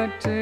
கற்று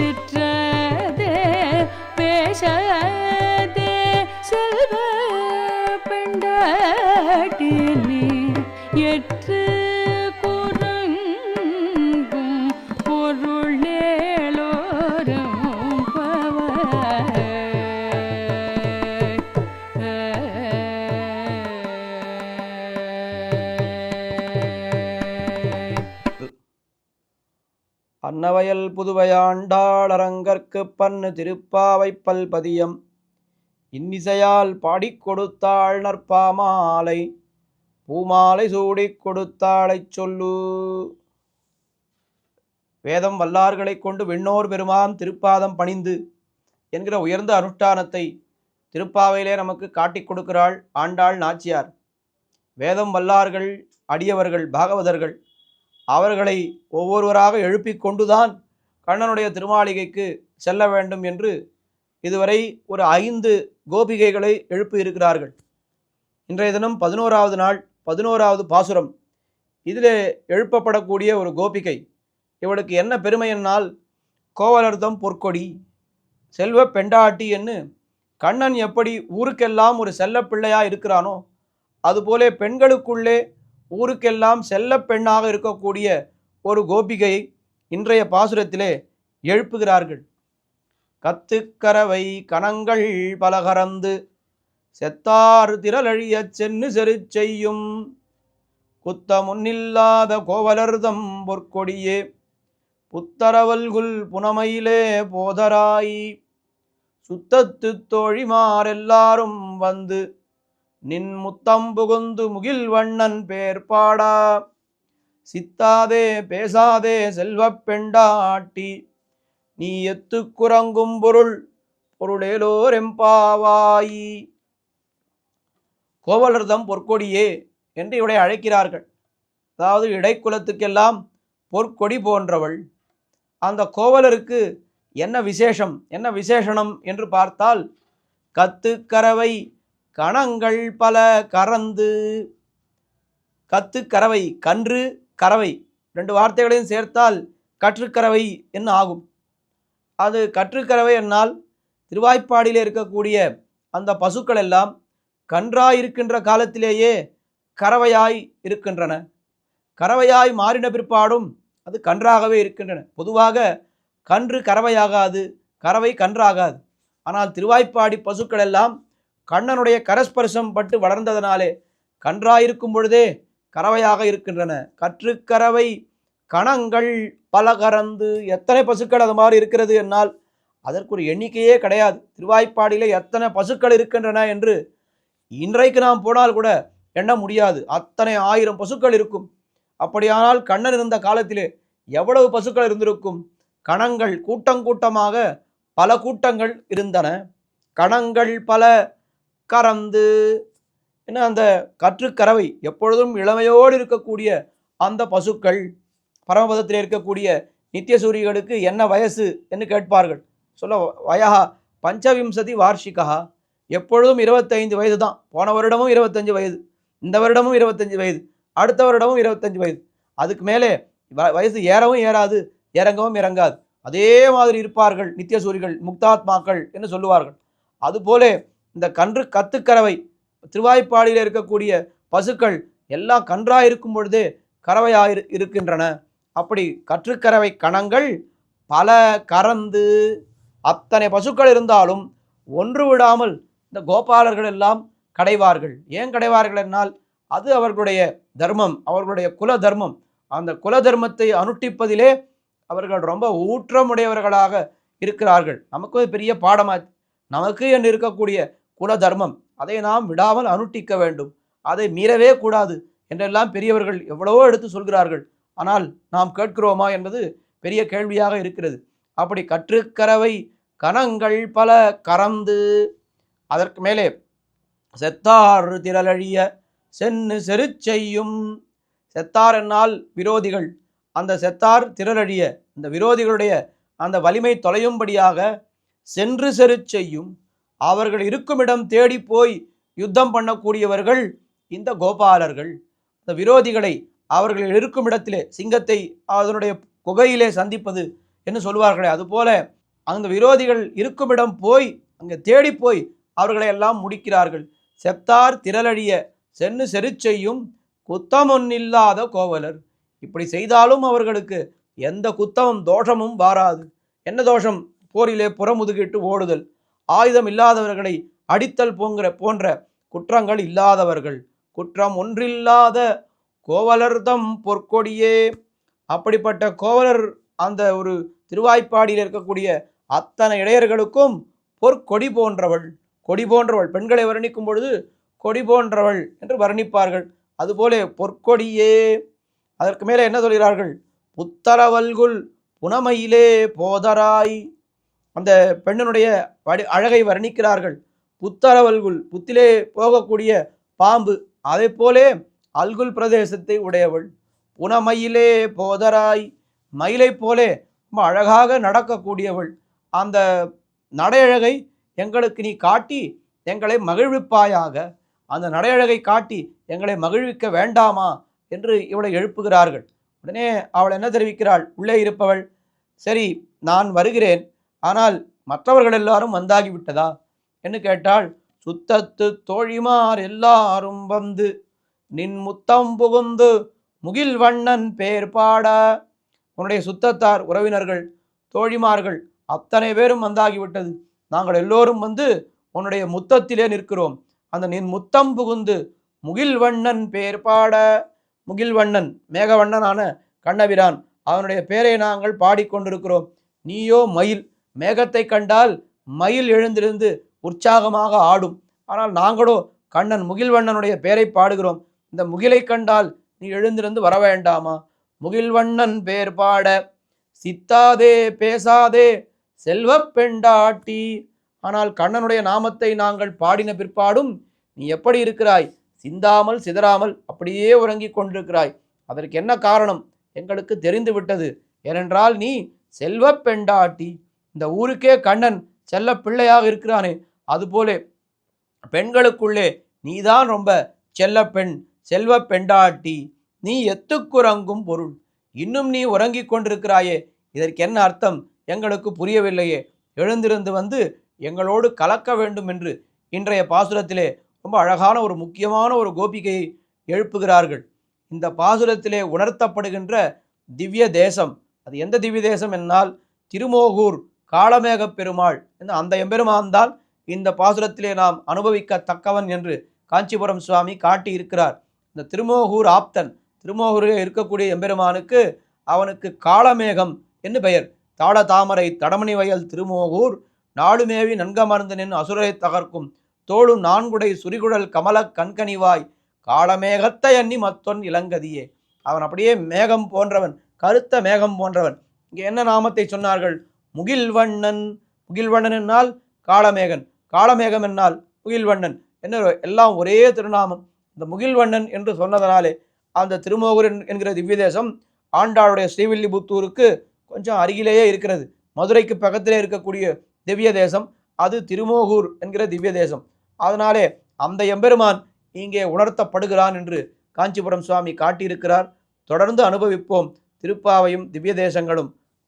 to பன்னவயல் புதுவையாண்டாளரங்கற்கு பன்னு திருப்பாவைப் பல்பதியம் இன்னிசையால் பாடிக் கொடுத்தாள் நற்பாமாலை பூமாலை சூடிக் கொடுத்தாளைச் சொல்லு. வேதம் வல்லார்களைக் கொண்டு வெண்ணோர் பெருமான் திருப்பாதம் பணிந்து என்கிற உயர்ந்த அனுஷ்டானத்தை திருப்பாவையிலே நமக்கு காட்டிக் கொடுக்கிறாள் ஆண்டாள் நாச்சியார். வேதம் வல்லார்கள் அடியவர்கள் பாகவதர்கள் அவர்களை ஒவ்வொருவராக எழுப்பிக் கொண்டுதான் கண்ணனுடைய திருமாளிகைக்கு செல்ல வேண்டும் என்று இதுவரை ஒரு ஐந்து கோபிகைகளை எழுப்பி இருக்கிறார்கள். இன்றைய தினம் பதினோராவது நாள் பதினோராவது பாசுரம். இதிலே எழுப்பப்படக்கூடிய ஒரு கோபிகை. இவளுக்கு என்ன பெருமை என்னால்? கோவலர்தம் பொற்கொடி. செல்வ பெண்டாட்டி என்று கண்ணன் எப்படி ஊருக்கெல்லாம் ஒரு செல்ல பிள்ளையாக இருக்கிறானோ அதுபோலே பெண்களுக்குள்ளே ஊருக்கெல்லாம் செல்ல பெண்ணாக இருக்கக்கூடிய ஒரு கோபிகையை இன்றைய பாசுரத்திலே எழுப்புகிறார்கள். கத்துக்கரவை கணங்கள் பலகரந்து செத்தார் திரளழியச் சென்னு செரு செய்யும். குத்த முன்னில்லாத கோவலர்தம் பொற்கொடியே புத்தரவல்குல் புனமையிலே போதராய் சுத்தத்து தோழிமாரெல்லாரும் வந்து நின் முத்தம் புகுந்து முகில் வண்ணன் பேர் பாடா. சித்தாதே பேசாதே செல்வப் பெண்டாட்டி. நீ எத்து குரங்கும் பொருள் பொருளேலோர் எம்பாவாயி. கோவலர்தம் பொற்கொடியே என்று இவளை அழைக்கிறார்கள். அதாவது இடைக்குலத்துக்கெல்லாம் பொற்கொடி போன்றவள். அந்த கோவலருக்கு என்ன விசேஷம் என்ன விசேஷணம் என்று பார்த்தால் கத்து கரவை கணங்கள் பல கறந்து கத்து கறவை கன்று கறவை ரெண்டு வார்த்தைகளையும் சேர்த்தால் கற்றுக்கறவை என்ன ஆகும். அது கற்றுக்கறவை என்னால் திருவாய்ப்பாடியில் இருக்கக்கூடிய அந்த பசுக்கள் எல்லாம் கன்றாய் இருக்கின்ற காலத்திலேயே கறவையாய் இருக்கின்றன. கறவையாய் மாறின பிற்பாடும் அது கன்றாகவே இருக்கின்றன. பொதுவாக கன்று கறவையாகாது கறவை கன்றாகாது. ஆனால் திருவாய்ப்பாடி பசுக்கள் எல்லாம் கண்ணனுடைய கரஸ்பர்சம் பட்டு வளர்ந்ததனாலே கன்றாயிருக்கும் பொழுதே கறவையாக இருக்கின்றன. கற்றுக்கறவை கணங்கள் பல கறந்து எத்தனை பசுக்கள் அது மாதிரி இருக்கிறது என்னால் அதற்கு ஒரு எண்ணிக்கையே கிடையாது. திருவாய்ப்பாடியில் எத்தனை பசுக்கள் இருக்கின்றன என்று இன்றைக்கு நாம் போனால் கூட எண்ண முடியாது. அத்தனை ஆயிரம் பசுக்கள் இருக்கும். அப்படியானால் கண்ணன் இருந்த காலத்திலே எவ்வளவு பசுக்கள் இருந்திருக்கும்? கணங்கள் கூட்டங்கூட்டமாக பல கூட்டங்கள் இருந்தன. கணங்கள் பல கறந்து என்ன அந்த கற்றுக்கறவை எப்பொழுதும் இளமையோடு இருக்கக்கூடிய அந்த பசுக்கள் பரமபதத்தில் இருக்கக்கூடிய நித்தியசூரிகளுக்கு என்ன வயசு என்று கேட்பார்கள். சொல்ல வயகா பஞ்சவிம்சதி வார்ஷிகா. எப்பொழுதும் இருபத்தைந்து வயது தான் போன வருடமும் இருபத்தஞ்சு வயது. இந்த வருடமும் இருபத்தஞ்சு வயது. அடுத்த வருடமும் இருபத்தஞ்சு வயது. அதுக்கு மேலே வ- வயசு ஏறவும் ஏறாது இறங்கவும் இறங்காது. அதே மாதிரி இருப்பார்கள் நித்தியசூரிகள் முக்தாத்மாக்கள் என்று சொல்லுவார்கள். அதுபோல இந்த கன்று கத்துக்கறவை திருவாய்ப்பாடியில் இருக்கக்கூடிய பசுக்கள் எல்லாம் கன்றாக இருக்கும் பொழுதே கறவையாக இரு- இருக்கின்றன. அப்படி கற்றுக்கறவை கணங்கள் பல கறந்து அத்தனை பசுக்கள் இருந்தாலும் ஒன்று விடாமல் இந்த கோபாலர்கள் எல்லாம் கடைவார்கள். ஏன் கடைவார்கள் என்னால் அது அவர்களுடைய தர்மம் அவர்களுடைய குல தர்மம் அந்த குல தர்மத்தை அனுஷ்டிப்பதிலே அவர்கள் ரொம்ப ஊற்றமுடையவர்களாக இருக்கிறார்கள். நமக்கு ஒரு பெரிய பாடமாக நமக்கு என்று இருக்கக்கூடிய குல தர்மம் அதை நாம் விடாமல் அனுட்டிக்க வேண்டும். அதை மீறவே கூடாது என்றெல்லாம் பெரியவர்கள் எவ்வளவோ எடுத்து சொல்கிறார்கள். ஆனால் நாம் கேட்கிறோமா என்பது பெரிய கேள்வியாக இருக்கிறது. அப்படி கற்றுக்கறவை கணங்கள் பல கறந்து அதற்கு மேலே செத்தார் திரளழிய சென்னு செருச்செய்யும் செத்தார் என்னால் விரோதிகள். அந்த செத்தார் திரளழிய இந்த விரோதிகளுடைய அந்த வலிமை தொலையும்படியாக சென்று செரு செய்யும். அவர்கள் இருக்குமிடம் தேடி போய் யுத்தம் பண்ணக்கூடியவர்கள் இந்த கோபாலர்கள். இந்த விரோதிகளை அவர்கள் இருக்கும் இடத்திலே சிங்கத்தை அதனுடைய குகையிலே சந்திப்பது என்று சொல்வார்களே. அதுபோல அந்த விரோதிகள் இருக்குமிடம் போய் அங்கே தேடி போய் அவர்களை எல்லாம் முடிக்கிறார்கள். செத்தார் திரளழிய சென்னு செருச்செய்யும் குத்தமொன்னில்லாத கோவலர். இப்படி செய்தாலும் அவர்களுக்கு எந்த குத்தமும் தோஷமும் வாராது. என்ன தோஷம்? போரிலே புறமுதுகிட்டு ஓடுதல். ஆயுதம் இல்லாதவர்களை அடித்தல் போங்கிற போன்ற குற்றங்கள் இல்லாதவர்கள். குற்றம் ஒன்றில்லாத கோவலர்தம் பொற்கொடியே. அப்படிப்பட்ட கோவலர் அந்த ஒரு திருவாய்ப்பாடியில் இருக்கக்கூடிய அத்தனை இடையர்களுக்கும் பொற்கொடி போன்றவள் கொடி போன்றவள். பெண்களை வர்ணிக்கும் பொழுது கொடி போன்றவள் என்று வர்ணிப்பார்கள். அதுபோல பொற்கொடியே. அதற்கு மேலே என்ன சொல்கிறார்கள்? புத்தரவல்குல் புனமையிலே போதராய் அந்த பெண்ணினுடைய வடி அழகை வர்ணிக்கிறார்கள். புத்தரவல்குள் புத்திலே போகக்கூடிய பாம்பு அதே போலே அல்குல் பிரதேசத்தை உடையவள். புனமயிலே போதராய் மயிலைப் போலே ரொம்ப அழகாக நடக்கக்கூடியவள். அந்த நடையழகை எங்களுக்கு நீ காட்டி எங்களை மகிழ்விப்பாயாக. அந்த நடையழகை காட்டி எங்களை மகிழ்விக்க வேண்டாமா? என்று இவளை எழுப்புகிறார்கள். உடனே அவள் என்ன தெரிவிக்கிறாள்? உள்ளே இருப்பவள் சரி நான் வருகிறேன். ஆனால் மற்றவர்கள் எல்லாரும் வந்தாகிவிட்டதா? என்று கேட்டால் சுத்தத்து தோழிமார் எல்லாரும் வந்து நின் முத்தம் புகுந்து முகில் வண்ணன் பேர் பாட. உன்னுடைய சுத்தத்தார் உறவினர்கள் தோழிமார்கள் அத்தனை பேரும் வந்தாகிவிட்டது. நாங்கள் எல்லோரும் வந்து உன்னுடைய முத்தத்திலே நிற்கிறோம். அந்த நின் முத்தம் புகுந்து முகில் வண்ணன் பேர் பாட. முகில்வண்ணன் மேகவண்ணனான கண்ணபிரான் அவனுடைய பேரை நாங்கள் பாடிக்கொண்டிருக்கிறோம். நீயோ மயில் மேகத்தை கண்டால் மயில் எழுந்திருந்து உற்சாகமாக ஆடும். ஆனால் நாங்களோ கண்ணன் முகில்வண்ணனுடைய பெயரை பாடுகிறோம். இந்த முகிலை கண்டால் நீ எழுந்திருந்து வர வேண்டாமா? முகில்வண்ணன் பேர் பாட சித்தாதே பேசாதே செல்வப் பெண்டாட்டி. ஆனால் கண்ணனுடைய நாமத்தை நாங்கள் பாடின பிற்பாடும் நீ எப்படி இருக்கிறாய்? சிந்தாமல் சிதறாமல் அப்படியே உறங்கிக் கொண்டிருக்கிறாய். அதற்கு என்ன காரணம்? எங்களுக்கு தெரிந்து விட்டது ஏனென்றால் நீ செல்வப் பெண்டாட்டி. இந்த ஊருக்கே கண்ணன் செல்ல பிள்ளையாக இருக்கிறானே. அதுபோலே பெண்களுக்குள்ளே நீதான் ரொம்ப செல்ல பெண் செல்வ பெண்டாட்டி நீ எத்துக்குறங்கும் பொருள். இன்னும் நீ உறங்கிக் கொண்டிருக்கிறாயே. இதற்கு என்ன அர்த்தம்? எங்களுக்கு புரியவில்லையே. எழுந்திருந்து வந்து எங்களோடு கலக்க வேண்டும் என்று இன்றைய பாசுரத்திலே ரொம்ப அழகான ஒரு முக்கியமான ஒரு கோபிகையை எழுப்புகிறார்கள். இந்த பாசுரத்திலே உணர்த்தப்படுகின்ற திவ்ய தேசம். அது எந்த திவ்ய தேசம் என்னால் திருமோகூர் காளமேகப் பெருமாள் என்ன அந்த எம்பெருமான் தான் இந்த பாசுரத்திலே நாம் அனுபவிக்கத்தக்கவன் என்று காஞ்சிபுரம் சுவாமி காட்டி இருக்கிறார் இந்த திருமோகூர் ஆப்தன் திருமோகூரில் இருக்கக்கூடிய எம்பெருமானுக்கு அவனுக்கு காளமேகம் என்று பெயர். தாள தாமரை தடமணி வயல் திருமோகூர் நாடுமேவி நன்கமர்ந்தனின் அசுரரை தகர்க்கும் தோளும் நான்குடை சுரிகுழல் கமலக் கண்கனிவாய் காளமேகத்தை எண்ணி மத்தொன் இளங்கதியே. அவன் அப்படியே மேகம் போன்றவன் கருத்த மேகம் போன்றவன். இங்கே என்ன நாமத்தை சொன்னார்கள்? முகில்வண்ணன் முகில்வண்ணன் என்னால் காளமேகன் காளமேகம் என்னால் முகில்வண்ணன் என்ன எல்லாம் ஒரே திருநாமம். இந்த முகில்வண்ணன் என்று சொன்னதனாலே அந்த திருமோகூர் என்கிற திவ்ய தேசம் ஆண்டாளுடைய ஸ்ரீவில்லிபுத்தூருக்கு கொஞ்சம் அருகிலேயே இருக்கிறது. மதுரைக்கு பக்கத்திலே இருக்கக்கூடிய திவ்ய தேசம் அது திருமோகூர் என்கிற திவ்ய தேசம் அதனாலே அந்த எம்பெருமான் இங்கே உணர்த்தப்படுகிறான் என்று காஞ்சிபுரம் சுவாமி காட்டியிருக்கிறார். தொடர்ந்து அனுபவிப்போம் திருப்பாவையும் திவ்ய தேசங்களும்